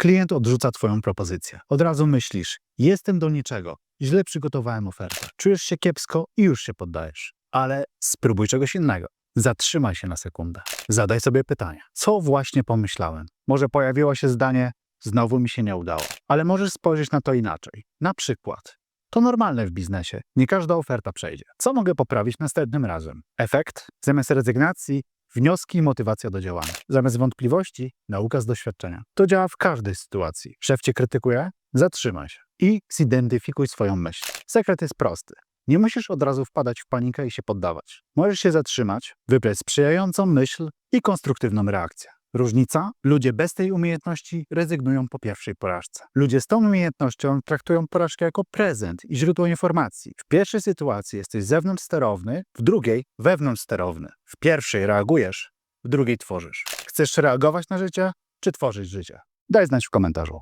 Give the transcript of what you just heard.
Klient odrzuca Twoją propozycję. Od razu myślisz, jestem do niczego, źle przygotowałem ofertę. Czujesz się kiepsko i już się poddajesz. Ale spróbuj czegoś innego. Zatrzymaj się na sekundę. Zadaj sobie pytanie. Co właśnie pomyślałem? Może pojawiło się zdanie, znowu mi się nie udało. Ale możesz spojrzeć na to inaczej. Na przykład, to normalne w biznesie. Nie każda oferta przejdzie. Co mogę poprawić następnym razem? Efekt? Zamiast rezygnacji, wnioski i motywacja do działania. Zamiast wątpliwości, nauka z doświadczenia. To działa w każdej sytuacji. Szef cię krytykuje? Zatrzymaj się i zidentyfikuj swoją myśl. Sekret jest prosty. Nie musisz od razu wpadać w panikę i się poddawać. Możesz się zatrzymać, wybrać sprzyjającą myśl i konstruktywną reakcję. Różnica? Ludzie bez tej umiejętności rezygnują po pierwszej porażce. Ludzie z tą umiejętnością traktują porażkę jako prezent i źródło informacji. W pierwszej sytuacji jesteś zewnątrz sterowny, w drugiej wewnątrz sterowny. W pierwszej reagujesz, w drugiej tworzysz. Chcesz reagować na życie, czy tworzyć życie? Daj znać w komentarzu.